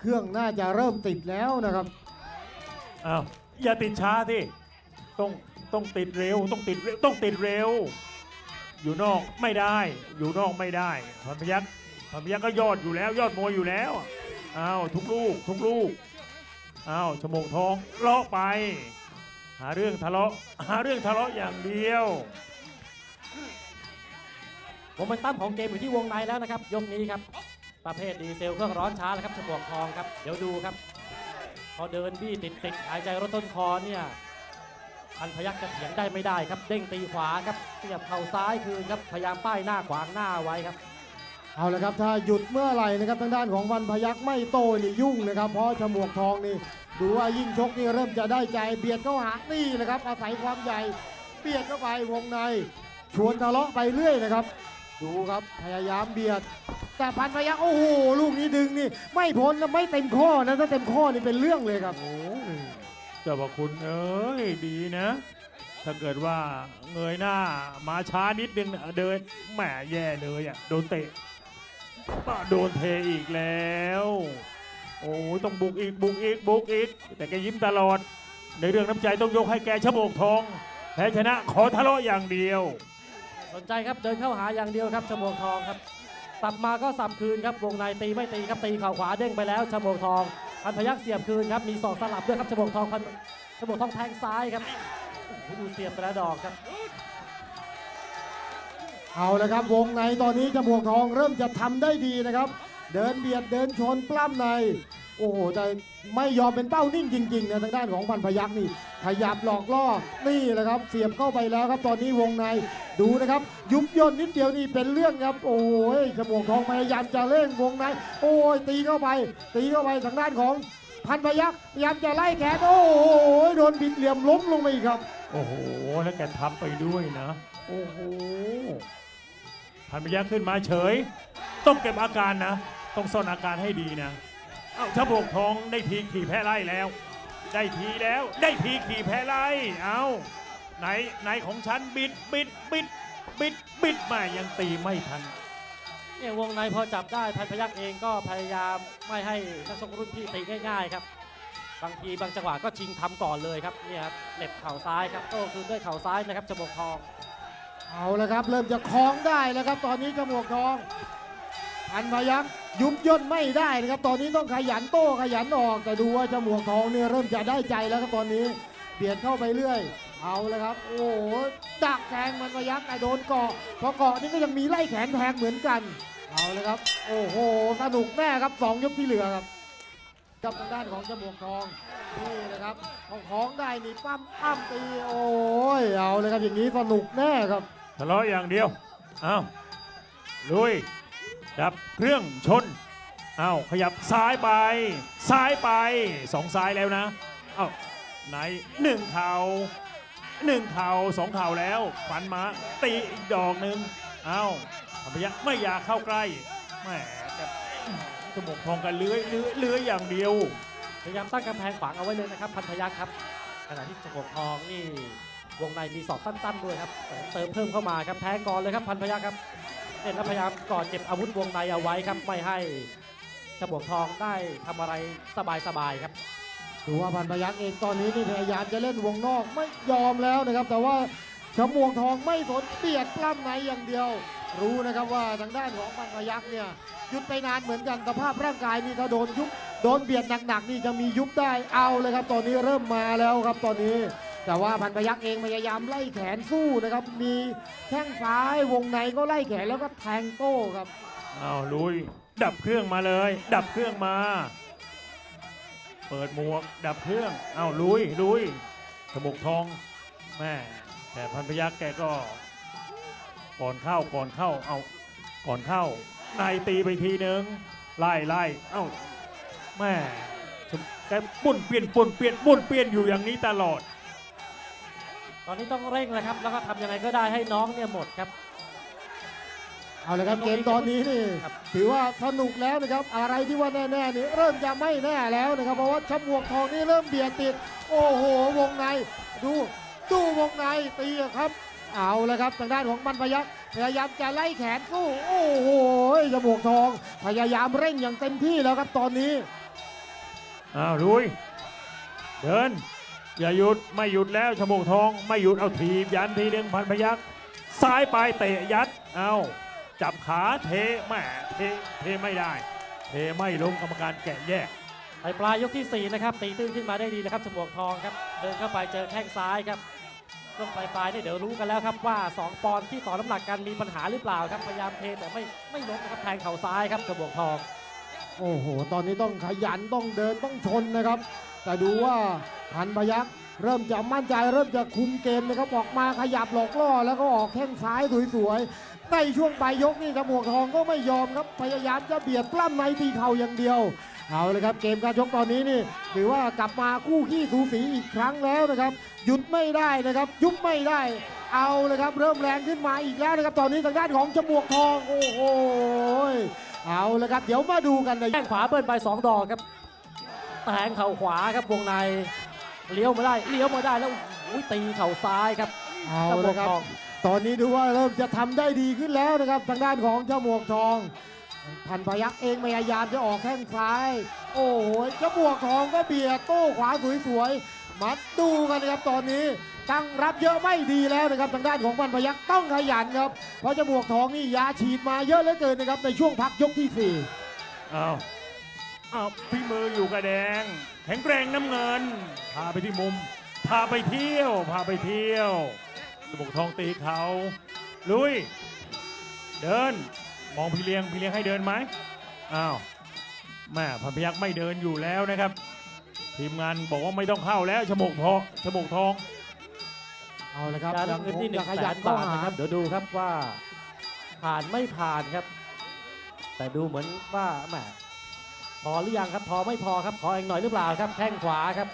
เครื่องน่าจะเริ่มติดแล้วนะครับ อ้าวอย่าติดช้าที่ต้องต้องติดเร็วต้องติดเร็วต้องติดเร็ว อยู่นอกไม่ได้ อยู่นอกไม่ได้พันพยักพันพยักก็ยอดอยู่แล้ว ยอดมวยอยู่แล้วอ้าวทุกลูกทุกลูกอ้าวชมงทองเลาะไป หาเรื่องทะเลาะหาเรื่องทะเลาะอย่างเดียว โมเมนตัมของเกมอยู่ที่วงในแล้วนะครับ ยกนี้ครับ ประเภทดีเซลเครื่องร้อนช้าแล้วครับฉมวกทองครับเดี๋ยวดูครับ พอเดินบี้ติดติดหายใจรถต้นคอเนี่ยพันพยักจะเถียงได้ไม่ได้ครับ เด้งตีขวาครับเสียบเข่าซ้ายคืนครับพยายามป้ายหน้าขวางหน้าไว้ครับ เอาละครับถ้าหยุดเมื่อไหร่นะครับทางด้านของวันพยักไม่โตนี่ยุ่งนะครับเพราะฉมวกทองนี่ดูว่ายิ่งชกนี่เริ่มจะได้ใจเบียดเข้าหานี่นะครับอาศัยความใหญ่เบียดเข้าไปวงในชวนทะเลาะไปเรื่อยนะครับ ดูครับพยายามเบียด แต่พันพยักโอ้โหลูกนี้ดึงนี่ไม่พ้นนะไม่เต็มข้อนะถ้าเต็มข้อนี่เป็นเรื่องเลยครับ โอ้ยเจ้าพระคุณเอ้ยดีนะ ถ้าเกิดว่าเงยหน้ามาช้านิดนึงเดินแหมแย่เลยอะโดนเตะป้าโดนเทอีกแล้ว โอ้ยต้องบุกอีกบุกอีกบุกอีก แต่แกยิ้มตลอด ในเรื่องน้ำใจต้องยกให้แกชะโบกทองแพ้ชนะขอทะเลาะอย่างเดียว นใจครับเดินเข้าหาอย่างเดียวครับฉมวกทองครับสับมาก็สับคืนครับวงในตีไม่ตีครับตีเข่าขวาเด้งไปแล้วฉมวกทองพันพยักเสียบคืนครับมีศอกสลับด้วยครับฉมวกทองพันฉมวกทองแทงซ้ายครับดูเสียบแต่ละดอกครับ เอาละครับวงในตอนนี้จมวกทองเริ่มจะทำได้ดีนะครับ เดินเบียดเดินชนปล้ำใน โอ้โหแต่ไม่ยอมเป็นเป้านิ่งจริงๆนะทางด้านของพันพยักนี่ขยับหลอกล่อนี่แหละครับ เสียบเข้าไปแล้วครับตอนนี้วงในดูนะครับ ยุบย่นนิดเดียวนี่เป็นเรื่องครับ โอ้ยจมวกทองพยายามจะเล่นวงในโอ้ยตีเข้าไป ตีเข้าไปทางด้านของพันพยักพยายามจะไล่แขนโอ้โหโดนบิดเหลี่ยมล้มลงไปอีกครับ โอ้โห แล้วแกทำไปด้วยนะ โอ้โหพันพยักขึ้นมาเฉย ต้องเก็บอาการนะ ต้องซ่อนอาการให้ดีนะ เอ้าชะโบกทองได้ทีขี่แพ้ไล่แล้ว ได้ทีแล้วได้ทีขี่แพ้ไล่เอาไหนไหนของฉันบิดบิดบิดบิดบิดมายังตีไม่ทันเนี่ยวงในพอจับได้พันพยักเองก็พยายามไม่ให้นักชกรุ่นพี่ตีง่ายๆครับ บางทีบางจังหวะก็ชิงทำก่อนเลยครับเนี่ยครับเหน็บเข่าซ้ายครับโต้คืนด้วยเข่าซ้ายนะครับจมวกทอง เอาละครับ เริ่มจะคล้องได้แล้วครับ ตอนนี้จมวกทองพันพยัก ยุบย่นไม่ได้นะครับ ตอนนี้ต้องขยันโต้ขยันออกแต่ดูว่าจมวกทองเนี่ยเริ่มจะได้ใจแล้วครับตอนนี้เบียดเข้าไปเรื่อย เอาเละครับ โอ้โหดักแทงมันพยักแต่โดนเกาะพอเกาะนี่ก็ยังมีไล่แขนแทงเหมือนกัน เอาเลยครับ โอ้โหสนุกแน่ครับสองยกที่เหลือครับกับทางด้านของจมวกทองนี่นะครับของของได้นี่ปั้มปั้มตีโอ้ยเอาเลยครับอย่างนี้สนุกแน่ครับทะเลาะอย่างเดียวเอาลุย ดับเครื่องชนเอาขยับซ้ายไป ซ้ายไปสองซ้ายแล้วนะ เอาไหนหนึ่งเข่าหนึ่งเข่าสองเข่าแล้วฟันมาตีอีกดอกหนึ่งเอาธรรมยะไม่อยากเข้าใกล้แหมแต่จมูกทองกันเลื้อยเลื้อยเลื้อยอย่างเดียว พยายามตั้งกำแพงขวางเอาไว้เลยนะครับพันพยักครับขณะที่จมวกทองนี่วงในมีศอกสั้นๆด้วยครับเติมเพิ่มเข้ามาครับแทงก่อนเลยครับพันพยักครับ เล่นแล้วพยายามกอดเก็บอาวุธวงในเอาไว้ครับไม่ให้จมวกทองได้ทำอะไรสบายๆครับดูว่าพันพยักเองตอนนี้นี่พยายามจะเล่นวงนอกไม่ยอมแล้วนะครับ แต่ว่าชมวงทองไม่สนเปียกปล้ำในอย่างเดียว รู้นะครับว่าทางด้านของพันพยักเนี่ยหยุดไปนานเหมือนกันสภาพร่างกายนี่ถ้าโดนยุบโดนเบียดหนักๆนี่จะมียุบได้เอาเลยครับ ตอนนี้เริ่มมาแล้วครับตอนนี้ แต่ว่าพันพยักเองพยายามไล่แขนสู้นะครับ มีแข้งซ้ายวงในก็ไล่แขนแล้วก็แทงโต้ครับเอาลุย ดับเครื่องมาเลย ดับเครื่องมา เปิดหมวก ดับเครื่องเอาลุยลุยสมุกทองแม่แต่พันพยักแกก็ก่อนเข้าก่อนเข้าเอาก่อนเข้านายตีไปทีหนึ่งไล่ไล่เอ้าแม่แกปุ่นเปลี่ยนปุ่นเปลี่ยนปุ่นเปลี่ยนอยู่อย่างนี้ตลอด ตอนนี้ต้องเร่งแล้วครับ แล้วก็ทำยังไงก็ได้ให้น้องเนี่ยหมดครับ เอาละครับเกมตอนนี้นี่ครับ ถือว่าสนุกแล้วนะครับ อะไรที่ว่าแน่ๆนี่เริ่มจะไม่แน่แล้วนะครับ เพราะว่าชับวกทองนี่เริ่มเบียดติด โอ้โหวงใน ดูดูวงในตีอะครับ เอาละครับทางด้านของมันพยักพยายามจะไล่แขนสู้โอ้โหจบวกทอง พยายามเร่งอย่างเต็มที่แล้วครับตอนนี้ อ้าวลุย เดิน อย่าหยุดไม่หยุดแล้วชมูกทองไม่หยุดเอาถีบยันทีหนึ่งพันพยักซ้ายปลายเตะยัดเอาจับขาเทแม่เทเทไม่ได้ เทไม่ลงกรรมการแกะแยกไปปลายยกที่ 4 นะครับ ตีตื้นขึ้นมาได้ดีนะครับฉมวกทองครับ เดินเข้าไปเจอแข้งซ้ายครับช่วงปลายปลายๆนี่เดี๋ยวรู้กันแล้วครับว่า 2 ปอนด์ที่ต่อน้ำหนักกันมีปัญหาหรือเปล่าครับพยายามเทแต่ไม่ไม่ลงนะครับแทงเข่าซ้ายครับฉมวกทอง โอ้โห ตอนนี้ต้องขยันต้องเดินต้องชนนะครับ แต่ดูว่าพันพยักเริ่มจะมั่นใจเริ่มจะคุมเกมนะครับออกมาขยับหลอกล่อแล้วก็ออกแข้งซ้ายสวยๆในช่วงปลายยกนี่จมวกทองก็ไม่ยอมครับพยายามจะเบียดปล้ำในตีเข่าอย่างเดียวเอาเลยครับเกมการชกตอนนี้นี่ถือว่ากลับมาคู่ขี้สูสีอีกครั้งแล้วนะครับ หยุดไม่ได้นะครับ ยุบไม่ได้ เอาเลยครับเริ่มแรงขึ้นมาอีกแล้วนะครับ ตอนนี้ทางด้านของจมวกทองโอ้โห เอาเลยครับ เดี๋ยวมาดูกันในแข้งขวาเบิ้ลไป 2 ดอกครับแทงเข่าขวาครับวงในเลี้ยวมาได้เลี้ยวมาได้แล้วอุ้ยตีเข่าซ้ายครับเอาฉมเลวยกครับทองตอนนี้ดูว่าเริ่มจะทำได้ดีขึ้นแล้วนะครับ ทางด้านของเจ้าหมวกทอง พันพยักเองพยายามจะออกแข้งซ้าย โอ้โหเจ้าหมวกทองก็เบียดโต้ขวาสวยๆมาดูกันนะครับตอนนี้ ตั้งรับเยอะไม่ดีแล้วนะครับทางด้านของพันพยักต้องขยันครับเพราะจ้าหมวกทองนี่ยาฉีดมาเยอะเหลือเกินนะครับในช่วงพักยกที่สี่เอาเอาพี่มืออยู่กับแดง แข็งแกร่งน้ำเงิน พาไปที่มุม พาไปเที่ยว พาไปเที่ยวสมุกทองตีเขาลุย เดิน มองพี่เลี้ยงพี่เลี้ยงให้เดินไหมอ้าวแม่พันพยักไม่เดินอยู่แล้วนะครับ ทีมงานบอกว่าไม่ต้องเข้าแล้วฉมกทองฉมกทอง เอาละครับการยังเงินคงที่หนึ่จะงขแสยันนเข้าบาทหานะครับ เดี๋ยวดูครับว่าผ่านไม่ผ่านครับ แต่ดูเหมือนว่าแหมพอหรือยังครับ พอไม่พอครับ ขออีกหน่อยหรือเปล่าครับ แข้งขวาครับ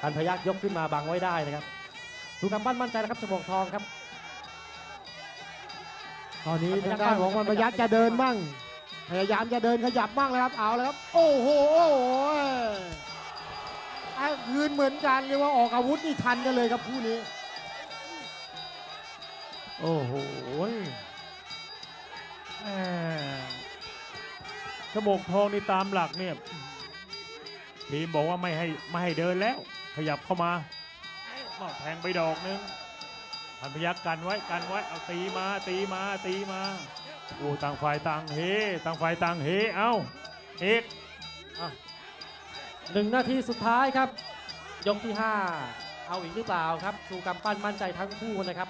พันพยักยกขึ้นมาบังไว้ได้นะครับดูกำปั้นมั่นใจนะครับฉมวกทองครับ ตอนนี้พันพยัทากงด้านของบ้างพันพยักจะเดินบ้าง พยายามจะเดินขยับบ้างแล้วครับ เอาแล้วครับ โอ้โหโอ้โหอะคืนเหมือนกันเรียกว่าออกอาวุธนี่ทันกันเลยครับคู่นี้ โอ้โหแหม่ฉมกทองนี่ตามหลักเนี่ยทีมบอกว่าไม่ให้ไม่ให้เดินแล้ว ขยับเข้ามาอ้าแทงไปดอกนึงพันพยักกันไว้กันไว้เอาตีมาตีมาตีมาโอ้ต่างฝ่ายต่างเฮต่างฝ่ายต่างเฮเอ้าเอกหนึ่งนาทีสุดท้ายครับ ยกที่ 5 เอาอีกหรือเปล่าครับดูกำปั้นมั่นใจทั้งคู่นะครับ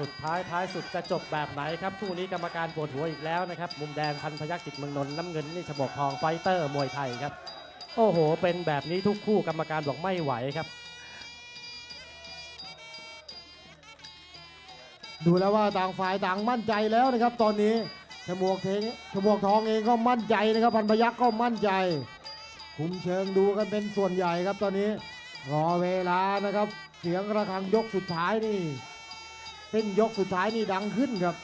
สุดท้ายท้ายสุดจะจบแบบไหนครับคู่นี้กรรมการปวดหัวอีกแล้วนะครับ มุมแดงพันพยักจิตเมืองนนท์น้ำเงินนี่ฉบกทองไฟเตอร์มวยไทยครับ โอ้โห เป็นแบบนี้ทุกคู่กรรมการบอกไม่ไหวครับ ดูแล้วว่าต่างฝ่ายต่างมั่นใจแล้วนะครับ ตอนนี้ฉมวกเทงฉมวกทองเองก็มั่นใจนะครับพันพยักก็มั่นใจ คุมเชิงดูกันเป็นส่วนใหญ่ครับตอนนี้รอเวลานะครับ เสียงระฆังยกสุดท้ายนี่ เส้นยกสุดท้ายนี่ดังขึ้นครับ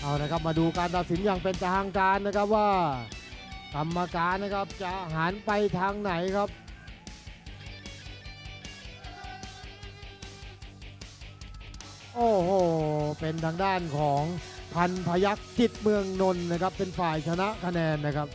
เอานะครับมาดูการตัดสินอย่างเป็นทางการนะครับว่า กรรมการนะครับจะหันไปทางไหนครับ โอ้โห เป็นทางด้านของพันพยักษ์จิตเมืองนนท์นะครับ เป็นฝ่ายชนะคะแนนนะครับ